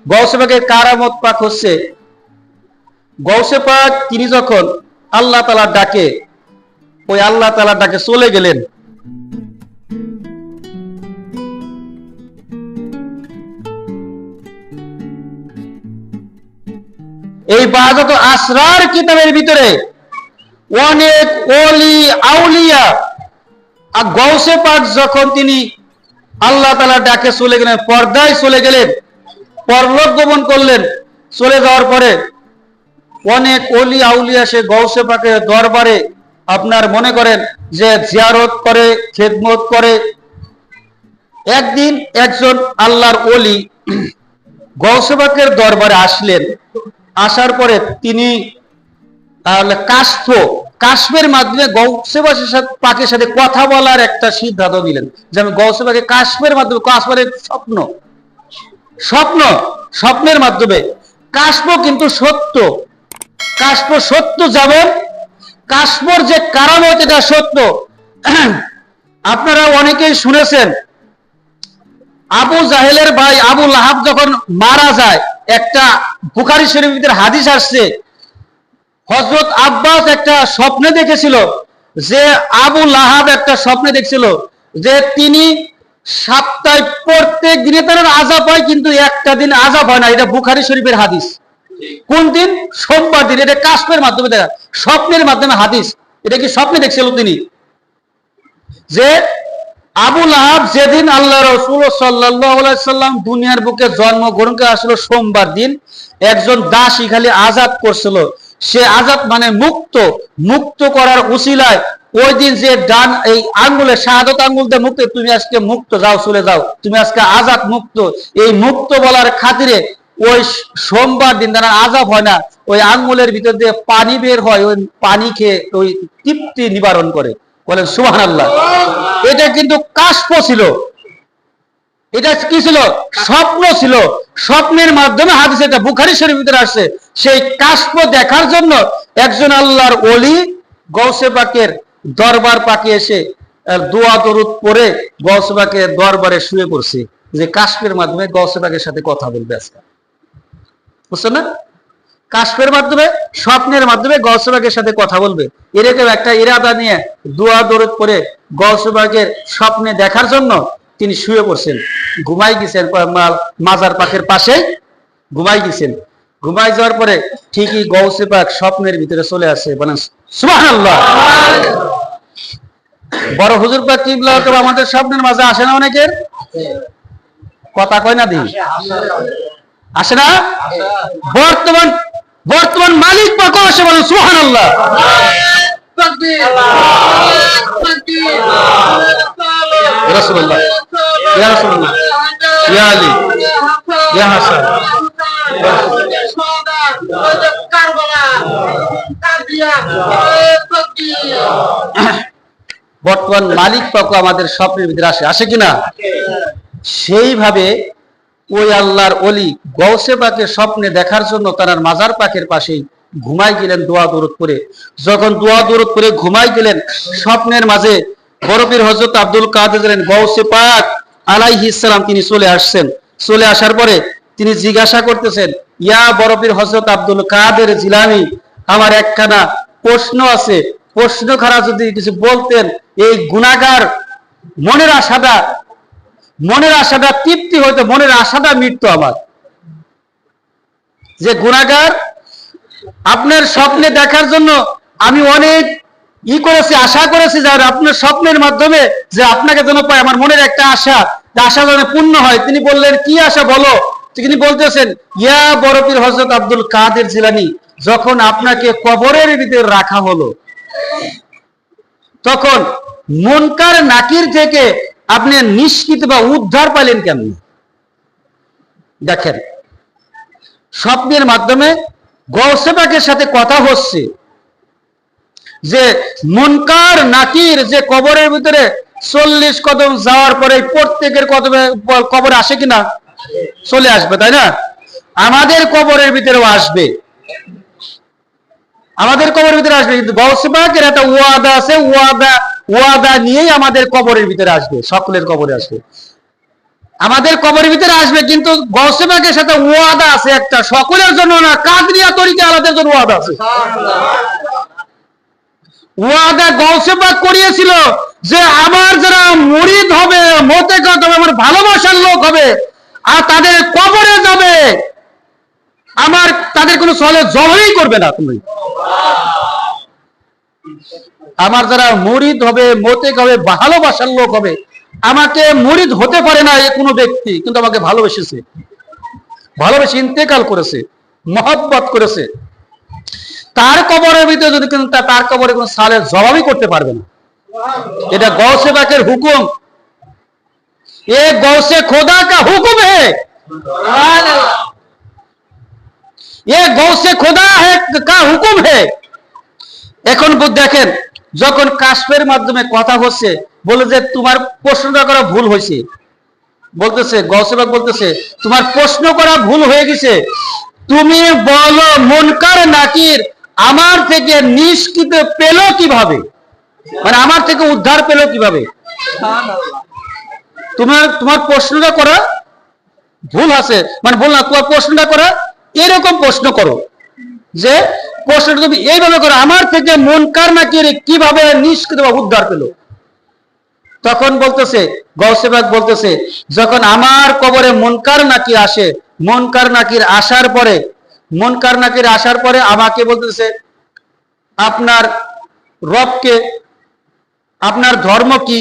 গৌসে পাকের কারামত পাক হচ্ছে? গৌসে পাক তিনি যখন আল্লাহ তালার ডাকে, ওই আল্লাহ তালার ডাকে চলে গেলেন। এই বাজত আসরার কিতাবের ভিতরে অনেক ওলি আউলিয়া আর গৌসে পাক যখন তিনি আল্লাহ তালা ডাকে চলে গেলেন, পর্দায় চলে গেলেন পরলোক গমন করলেন। চলে যাওয়ার পরে অনেক অলি আউলিয়া সে গৌসে পাকের দরবারে আপনার মনে করেন যে জিয়ারত করে, খেদমত করে। একদিন একজন আল্লাহর অলি গৌসে পাকের দরবারে আসলেন। আসার পরে তিনি কাশ্প কাশ্মের মাধ্যমে গৌসেবাসের সাথে, পাকের সাথে কথা বলার একটা সিদ্ধান্ত নিলেন যেমন গৌসেবাকে কাশ্মের মাধ্যমে কাশ্মের স্বপ্ন। স্বপ্ন, স্বপ্নের মাধ্যমে। কাশ্প কিন্তু সত্য। কাশ্প সত্য যেমন কাশ্মর যে কারামত এটা সত্য। আপনারা অনেকেই শুনেছেন, আবু জাহেলের ভাই আবু লাহাব যখন মারা যায়, একটা বুখারি শরীফের হাদিস আসছে। হজরত আব্বাস একটা স্বপ্নে দেখেছিল যে আবু লাহাব একটা স্বপ্নে দেখছিল যে তিনি সপ্তাহে প্রত্যেক দিনে তার আজাব হয়, কিন্তু একটা দিন আজাব হয় না। এটা বুখারি শরীফের হাদিস। কোন দিন? সোমবার দিন। এটা কাশ্মের মাধ্যমে দেখা। স্বপ্নের মাধ্যমে হাদিস। এটা কি স্বপ্নে দেখছিল তিনি? যে আবু লাহাব যেদিন আল্লাহ রসুল সাল্লাম দুনিয়ার বুকে জন্মগ্রহণ করে আসলো সোমবার দিন, একজন দাসী খালি আজাদ করছিল। সে আজাদ মানে মুক্ত। মুক্ত করার উসিলায় ওই দিন যে ডান এই আঙ্গুলে, শাহাদত আঙ্গুল দিয়ে মুক্ত, তুমি আজকে মুক্ত, যাও, চলে যাও। তুমি আজকে আজাদ মুক্ত। এই মুক্ত বলার খাতিরে ওই সোমবার দিন তারা আজাব হয় না, ওই আঙ্গুলের ভিতর দিয়ে পানি বের হয়, ওই পানি খেয়ে ওই তৃপ্তি নিবারণ করে। বলেন সুহান আল্লাহ এটা কিন্তু কাশ্প ছিল। এটা কি ছিল? স্বপ্ন ছিল। স্বপ্নের মাধ্যমে হাদিস এটা বুখারি শরীফ ভিতরে আসছে। সেই কাশ্প দেখার জন্য একজন আল্লাহর অলি গৌসে পাকের দরবার পাকে এসে দোয়া দরুদ পরে গৌসে পাকের দরবারে শুয়ে পড়ছে যে কাশ্মের মাধ্যমে গৌসে পাকের সাথে কথা বলবে আজকে। বুঝছেন না? কাশ্মের মাধ্যমে, স্বপ্নের মাধ্যমে গৌসবাগের সাথে কথা বলবে। এরকম একটা ইরাদা নিয়ে দোয়া দরদ পরে গৌসবাগের স্বপ্নে দেখার জন্য তিনি শুয়ে পড়ছেন। ঘুমাই গেছেন মাজার পাখের পাশে ঘুমাই গেছেন। ঘুমাই যাওয়ার পরে ঠিকই গৌসে পাক স্বপ্নের ভিতরে চলে আসে, বলেন সুবাহ বড় হুজুর পাক কিবলা তো আমাদের স্বপ্নের মাঝে আসে না অনেকের? কথা কয় না দি? আসে না? বর্তমান বর্তমান মালিক পাক আসে, বলেন সুহান আল্লাহ রাসূলুল্লাহ ইয়া রাসূলুল্লাহ ইয়া আলী ইয়া হাসান বর্তমান মালিক পাক আমাদের স্বপ্নের ভিতরে আসে। আসে কিনা? সেইভাবে ওই আল্লাহর অলি গৌসে পাকে স্বপ্নে দেখার জন্য তার মাজার পাকের পাশেই ঘুমাই গেলেন, দোয়া দূরত করে যখন দোয়া দূরত করে ঘুমাই গেলেন, স্বপ্নের মাঝে বরফির হজরত আব্দুল কাদের গৌসে পাক, আলাইহি ইসলাম তিনি চলে আসছেন। চলে আসার পরে তিনি জিজ্ঞাসা করতেছেন, ইয়া বরফির হজরত আব্দুল কাদের জিলানি, আমার একখানা প্রশ্ন আছে। প্রশ্ন খারা যদি কিছু বলতেন, এই গুণাগার মনের আশাটা মনের আশাটা তৃপ্তি হইতো, মনের আশাটা মিটতো আমার। যে গুণাগার, আপনার স্বপ্নে দেখার জন্য আমি অনেক ই করেছি, আশা করেছি যে আপনার স্বপ্নের মাধ্যমে যে আপনাকে যেন পাই, আমার মনের একটা আশা আশা যেন পূর্ণ হয়। তিনি বললেন, কি আশা বলো? তিনি বলতেছেন, ইয়া বরফির হজরত আব্দুল কাদের জিলানি, যখন আপনাকে কবরের ভিতরে রাখা হলো তখন মনকার নাকির থেকে আপনি নিষ্কৃত বা উদ্ধার পাইলেন কেমন? দেখেন, স্বপ্নের মাধ্যমে গৌসেবাকের সাথে কথা হচ্ছে যে মনকার নাকির যে কবরের ভিতরে চল্লিশ কদম যাওয়ার পরে প্রত্যেকের কদমে কবর আসে কিনা? চলে আসবে, তাই না? আমাদের কবরের ভিতরেও আসবে। আমাদের কবরের ভিতরে আসবে, কিন্তু গৌসবাকের একটা ওয়াদা আছে, ওয়াদা ওয়াদা নিয়েই আমাদের কবরের ভিতরে আসবে, সকলের কবরে আসবে। আমাদের কবরের ভিতরে আসবে, কিন্তু গৌসেবাগের সাথে ওয়াদা আছে একটা, সকলের জন্য না, কাদরিয়া তরিকা আলাদের জন্য ওয়াদা আছে। ওয়াদা গৌসেবাগ করিয়েছিল যে আমার যারা মুরিদ হবে, মতে হবে আমার ভালোবাসার লোক হবে, আর তাদের কবরে যাবে, আমার তাদের কোনো সলে জবাই করবে না তুমি। আমার যারা মুরিদ হবে মতে হবে ভালোবাসার লোক হবে আমাকে মুরিদ হতে পারে না এ কোনো ব্যক্তি কিন্তু আমাকে ভালোবেসেছে ভালোবেসে ইন্তেকাল করেছে মহব্বত করেছে তার কবরের ভিতরে যদি কিন্তু তা- তার কবরে কোনো সালে জবাবই করতে পারবে না এটা গৌসে বাকের হুকুম এ গৌসে খোদা কা হুকুম হে ये गौ से खुदा है का হুকুম হে এখন দেখেন, যখন কাশ্মের মাধ্যমে কথা হচ্ছে, বলে যে তোমার প্রশ্নটা করা ভুল হয়েছে। বলতেছে গৌসেবাক বলতেছে, তোমার প্রশ্ন করা ভুল হয়ে গেছে। তুমি বলো মনকার নাকির? আমার থেকে নিষ্কৃত পেল কীভাবে? মানে আমার থেকে উদ্ধার পেল কীভাবে? তোমার তোমার প্রশ্নটা করা ভুল আছে। মানে ভুল না, তোমার প্রশ্নটা করা এরকম প্রশ্ন করো যে প্রশ্নটা তুমি এইভাবে করো, আমার থেকে মন কার না কীভাবে নিষ্কৃত উদ্ধার পেল? তখন বলতেছে গৌসেবাগ বলতেছে, যখন আমার কবরে মনকার নাকি আসে মনকার নাকির আসার পরে মনকার নাকির আসার পরে আমাকে বলতেছে, আপনার রবকে, আপনার ধর্ম কি,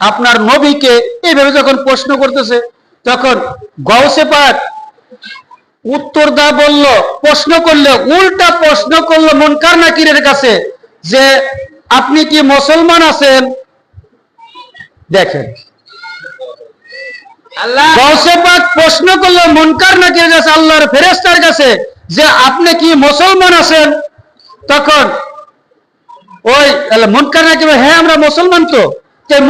আপনার নবীকে, এইভাবে যখন প্রশ্ন করতেছে, তখন গৌসে পাক উত্তর দা বলল প্রশ্ন করলে উল্টা প্রশ্ন করল মনকার নাকিরের কাছে যে আপনি কি মুসলমান আছেন? দেখেন। পাক প্রশ্ন করল মনকার নাকিরের কাছে আল্লাহর ফেরেস্তার কাছে যে আপনি কি মুসলমান আছেন? তখন ওই মনকার নাকির হ্যাঁ আমরা মুসলমান তো।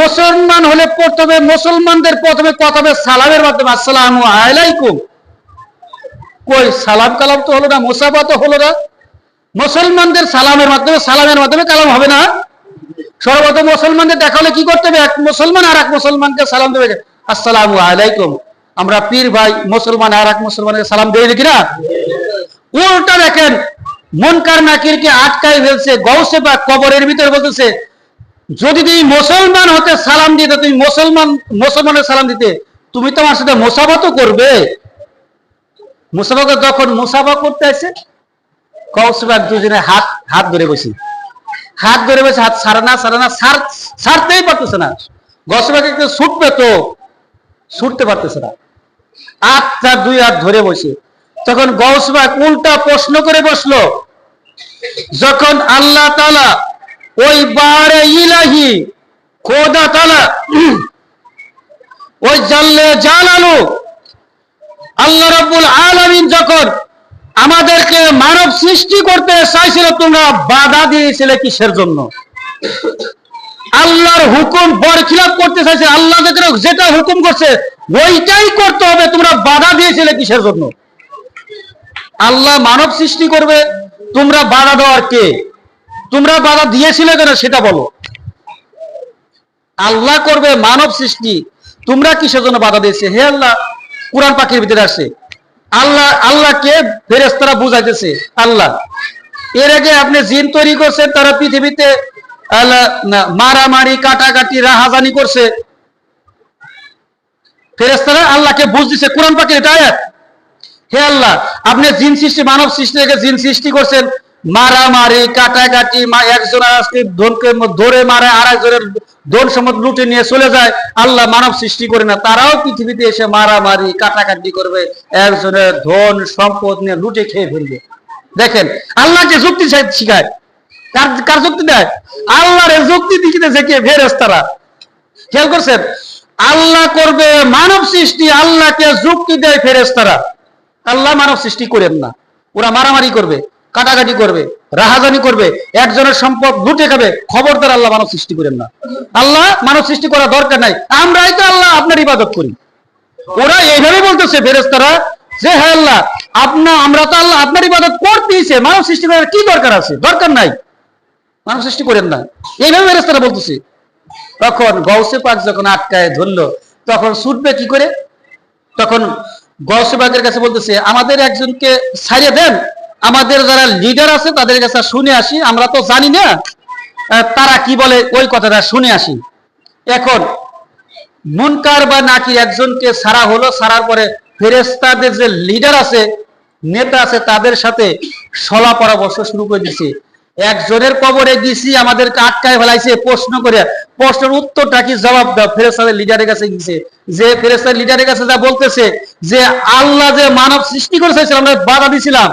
মুসলমান হলে প্রথমে মুসলমানদের প্রথমে কথা সালামের মাধ্যমে আসসালামু আলাইকুম। কই, সালাম কালাম তো হলো না, মুসাফা তো হলো না। মুসলমানদের সালামের মাধ্যমে সালামের মাধ্যমে কালাম হবে না। সর্বপ্রথম মুসলমানদের দেখা হলে কি করতে হবে? এক মুসলমান আর এক মুসলমানকে সালাম দেবে। আসসালামু আলাইকুম। আমরা পীর ভাই, মুসলমান আর এক মুসলমানকে সালাম দিয়ে দেখি না? উল্টা দেখেন, মনকার নাকিরকে আটকাই ফেলছে গৌসে বা কবরের ভিতরে বলতেছে, যদি তুমি মুসলমান হতে সালাম দিতে, তুমি মুসলমান, মুসলমানের সালাম দিতে, তুমি তো আমার সাথে মোসাফা তো করবে। মুসাফাকে যখন মুসাফা করতে আসে। কৌশবাক দুজনে হাত হাত ধরে বসি। হাত ধরে বসে হাত সারা না, সারা সারতেই পারতেছে না। গসবাক একটু ছুটবে তো, ছুটতে পারতেছে না। আটটা দুই হাত ধরে বসে। তখন গৌসবাক উল্টা প্রশ্ন করে বসল, যখন আল্লাহ তালা ওই বারে ইলাহি খোদা তালা ওই জাল্লে জালালু আল্লাহ রাব্বুল আলামিন যখন আমাদেরকে মানব সৃষ্টি করতে চাইছিল, তোমরা বাধা দিয়েছিলে কিসের জন্য? আল্লাহর হুকুম বরখিলাপ করতে চাইছে, আল্লাহ যেটা হুকুম করছে, ওইটাই করতে হবে, তোমরা বাধা দিয়েছিলে কিসের জন্য? আল্লাহ মানব সৃষ্টি করবে, তোমরা বাধা দেওয়ার কে? তোমরা বাধা দিয়েছিলে কেন সেটা বলো। আল্লাহ করবে মানব সৃষ্টি, তোমরা কিসের জন্য বাধা দিয়েছে? হে আল্লাহ কোরআন পাখির ভিতরে আসে আল্লাহ, আল্লাহকে ফেরেস্তারা বুঝাইতেছে, আল্লাহ। এর আগে আপনি জিন তৈরি করছেন তারা পৃথিবীতে মারামারি, কাটাকাটি, রাহাজানি করছে। ফেরেস্তারা আল্লাহকে বুঝ দিছে, কোরআন পাখির এটা হে আল্লাহ, আপনি জিন সৃষ্টি, মানব সৃষ্টি জিন সৃষ্টি করছেন মারামারি, কাটাকাটি একজন ধনকে ধরে মারে আর একজনের ধন সম্পদ লুটে নিয়ে চলে যায়। আল্লাহ মানব সৃষ্টি করে না, তারাও পৃথিবীতে এসে মারামারি, কাটাকাটি করবে, একজনের ধন সম্পদ নিয়ে লুটে খেয়ে ফেলবে। দেখেন, আল্লাহ যে যুক্তি শিখায়, কার কার যুক্তি দেয়? আল্লাহর যুক্তি দিকে কে? ফেরেস্তারা খেয়াল করছেন? আল্লাহ করবে মানব সৃষ্টি, আল্লাহকে যুক্তি দেয় ফেরেস্তারা আল্লাহ মানব সৃষ্টি করেন না। ওরা মারামারি করবে। কাটাকাটি করবে, রাহাজানি করবে, একজনের সম্পদ লুটে খাবে, খবরদার আল্লাহ মানব সৃষ্টি করেন না। আল্লাহ মানব সৃষ্টি করা দরকার নাই, আমরাই তো আল্লাহ আপনার ইবাদত করি। ওরা এইভাবে বলতেছে ফেরেস্তারা যে হ্যাঁ আল্লাহ, আপনা, আমরা তো আল্লাহ আপনার ইবাদত করতেইছে, মানব সৃষ্টি করার কি দরকার আছে? দরকার নাই। মানব সৃষ্টি করেন না। এইভাবে ফেরেস্তারা বলতেছে। তখন গৌসে পাক যখন আটকায় ধরলো, তখন ছুটবে কি করে? তখন গৌসেবাগের কাছে বলতেছে, আমাদের একজনকে ছাড়িয়ে দেন আমাদের যারা লিডার আছে, তাদের কাছে শুনে আসি। আমরা তো জানি না তারা কি বলে, ওই কথাটা শুনে আসি। এখন, মুনকার বা নাকি একজনকে সারা হলো, সারার পরে ফেরেস্তাদের যে লিডার আছে, নেতা আছে, তাদের সাথে সলা পরামর্শ শুরু করে দিছে একজনের কবরে গেছি আমাদেরকে আটকায় ফেলাইছে, প্রশ্ন করে, প্রশ্নের উত্তরটা কি জবাব দাও? ফেরেস্তাদের লিডারের কাছে গেছে যে ফেরেস্তাদের লিডারের কাছে যা বলতেছে, যে আল্লাহ যে মানব সৃষ্টি করেছে আমরা বাধা দিছিলাম।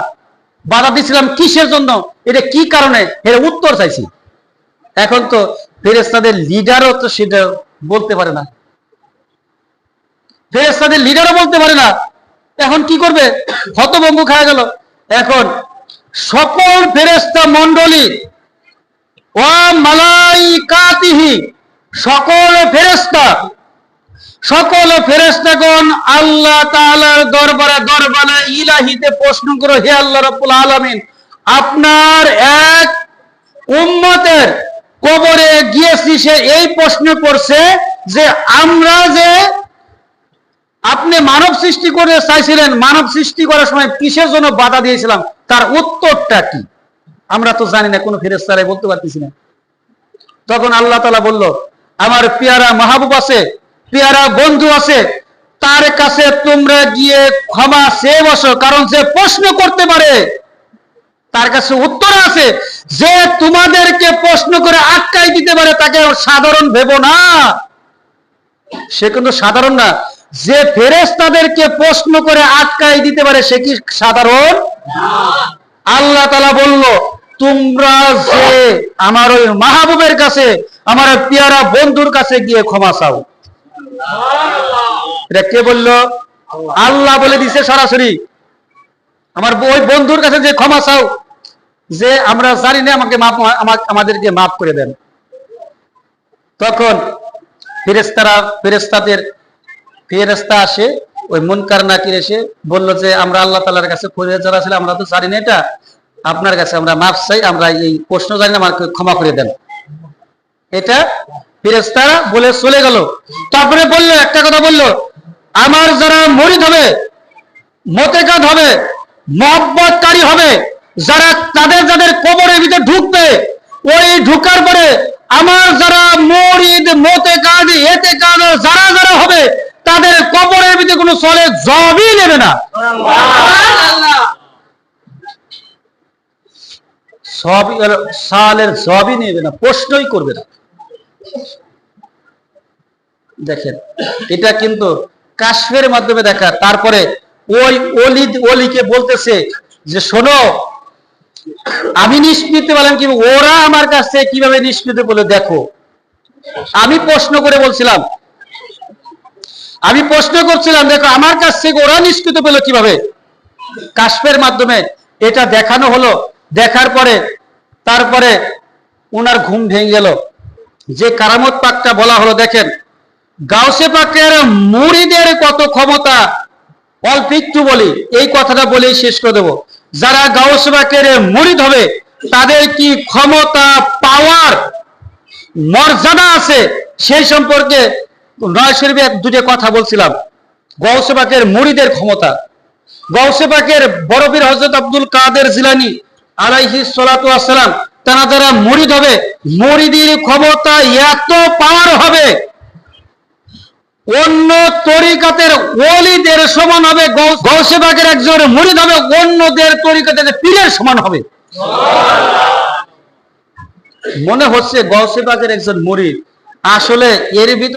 বাধা দিছিলাম কিসের জন্য? এটা কি কারণে? এর উত্তর চাইছি। এখন তো ফেরেস্তাদের লিডারও তো সেটা বলতে পারে না। ফেরেস্তাদের লিডারও বলতে পারে না। এখন কি করবে? হতভঙ্গ খাওয়া গেল। এখন সকল ফেরেস্তা মন্ডলী ও মালাইকাতিহি, সকল ফেরেস্তা সকল ফেরেস্তাগণ আল্লাহ তাআলার দরবারে দরবারে ইলাহিতে প্রশ্ন করো, হে আল্লাহ রাব্বুল আলামিন, আপনার এক উম্মতের কবরে গিয়েছি, সে এই প্রশ্ন করছে যে আমরা যে আপনি মানব সৃষ্টি করে চাইছিলেন, মানব সৃষ্টি করার সময় কিসের জন্য বাধা দিয়েছিলাম, তার উত্তরটা কি? আমরা তো জানি না, কোনো ফেরেস্তারাই বলতে পারতেছি না। তখন আল্লাহ তালা বলল, আমার পেয়ারা মাহবুব আছে পেয়ারা বন্ধু আছে, তার কাছে তোমরা গিয়ে ক্ষমা চেয়ে বসো, কারণ সে প্রশ্ন করতে পারে, তার কাছে উত্তর আছে। যে তোমাদেরকে প্রশ্ন করে আটকাই দিতে পারে, তাকে সাধারণ ভেবো না। সে কিন্তু সাধারণ না। যে ফেরেস তাদেরকে প্রশ্ন করে আটকাই দিতে পারে, সে কি সাধারণ? আল্লাহ তালা বলল, তোমরা যে আমার ওই মাহবুবের কাছে, আমার পেয়ারা বন্ধুর কাছে গিয়ে ক্ষমা চাও। এটা কে বলল? আল্লাহ বলে দিছে সরাসরি। আমার ওই বন্ধুর কাছে যে ক্ষমা চাও, যে আমরা জানি না, আমাকে মাপ আমাদেরকে মাফ করে দেন। তখন ফেরেস্তারা ফেরেস্তাদের ফেরেস্তা আসে, ওই মুনকার নাকির এসে বলল যে, আমরা আল্লাহ তালার কাছে ফরিয়াদ যারা ছিল, আমরা তো জানি না এটা। আপনার কাছে আমরা মাফ চাই, আমরা এই প্রশ্ন জানি না, আমাকে ক্ষমা করে দেন। এটা ফেরেস্তারা বলে, চলে গেল। তারপরে বলল, একটা কথা বলল, আমার যারা মরিদ হবে মতেকাত হবে, মহব্বতকারী হবে, যারা তাদের, যাদের কবরের ভিতরে ঢুকবে, ওই ঢুকার পরে আমার যারা মরিদ মতে কাজ এতে কাজ যারা যারা হবে, তাদের কবরের ভিতরে কোনো চলে জবই নেবে না। সব সালের জবই নেবে না, প্রশ্নই করবে না। দেখেন, এটা কিন্তু কাশ্মের মাধ্যমে দেখা। তারপরে ওই অলি অলিকে বলতেছে যে, শোনো, আমি নিষ্কৃত বলেন কি ওরা আমার কাছ থেকে কীভাবে নিষ্কৃত বলে দেখো? আমি প্রশ্ন করে বলছিলাম, আমি প্রশ্ন করছিলাম, দেখো, আমার কাছ থেকে ওরা নিষ্কৃত পেল কীভাবে? কাশ্মের মাধ্যমে এটা দেখানো হলো। দেখার পরে, তারপরে ওনার ঘুম ভেঙে গেল। যে কারামত পাকটা বলা হলো, দেখেন, গাউসে পাকের মুড়িদের কত ক্ষমতা? অল্প একটু বলি, এই কথাটা বলেই শেষ করে দেবো। যারা গাউসে পাকের মুড়িদ হবে, তাদের কি ক্ষমতা পাওয়ার মর্যাদা আছে? সেই সম্পর্কে নয় শরীফে এক দুটো কথা বলছিলাম। গৌসে পাকের মুড়িদের ক্ষমতা। গৌসে পাকের বরফির হজরত আব্দুল কাদের জিলানি আলাইহি আসসালাম তারা যারা মরিদ হবে, মরিদির ক্ষমতা এত পাওয়ার হবে। অন্য তরিকাতের ওলিদের সমান হবে গৌসেবাগের একজন মরিদ হবে, অন্যদের তরিকাতের পীরের সমান হবে। মনে হচ্ছে গৌসেবাগের একজন মরিদ। আসলে এর ভিতরে